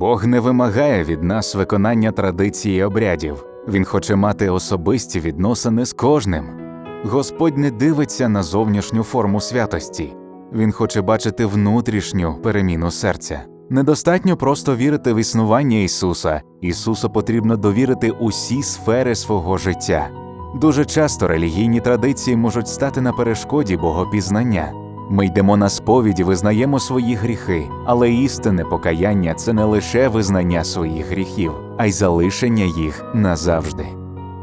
Бог не вимагає від нас виконання традицій і обрядів, Він хоче мати особисті відносини з кожним. Господь не дивиться на зовнішню форму святості, Він хоче бачити внутрішню переміну серця. Недостатньо просто вірити в існування Ісуса, Ісусу потрібно довірити усі сфери свого життя. Дуже часто релігійні традиції можуть стати на перешкоді богопізнання. Ми йдемо на сповідь визнаємо свої гріхи, але істинне покаяння це не лише визнання своїх гріхів, а й залишення їх назавжди.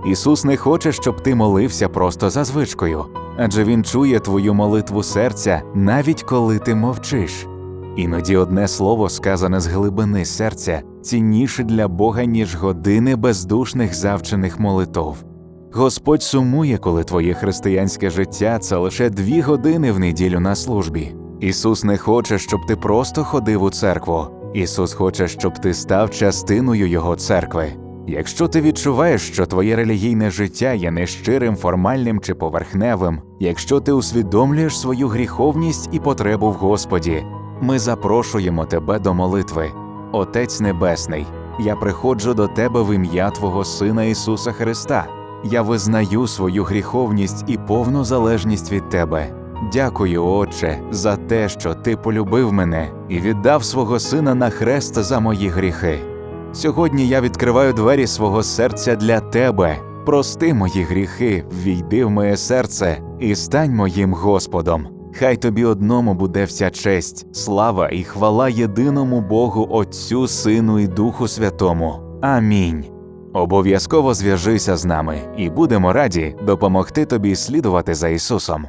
Ісус не хоче, щоб ти молився просто за звичкою, адже Він чує твою молитву серця, навіть коли ти мовчиш. Іноді одне слово, сказане з глибини серця, цінніше для Бога, ніж години бездушних завчених молитов. Господь сумує, коли твоє християнське життя це лише дві години в неділю на службі. Ісус не хоче, щоб ти просто ходив у церкву. Ісус хоче, щоб ти став частиною Його церкви. Якщо ти відчуваєш, що твоє релігійне життя є нещирим, формальним чи поверхневим, якщо ти усвідомлюєш свою гріховність і потребу в Господі, ми запрошуємо тебе до молитви. Отець Небесний, я приходжу до тебе в ім'я Твого Сина Ісуса Христа. Я визнаю свою гріховність і повну залежність від Тебе. Дякую, Отче, за те, що Ти полюбив мене і віддав свого сина на хрест за мої гріхи. Сьогодні я відкриваю двері свого серця для Тебе. Прости мої гріхи, ввійди в моє серце і стань моїм Господом. Хай тобі одному буде вся честь, слава і хвала єдиному Богу Отцю, Сину і Духу Святому. Амінь. Обов'язково зв'яжися з нами і будемо раді допомогти тобі слідувати за Ісусом.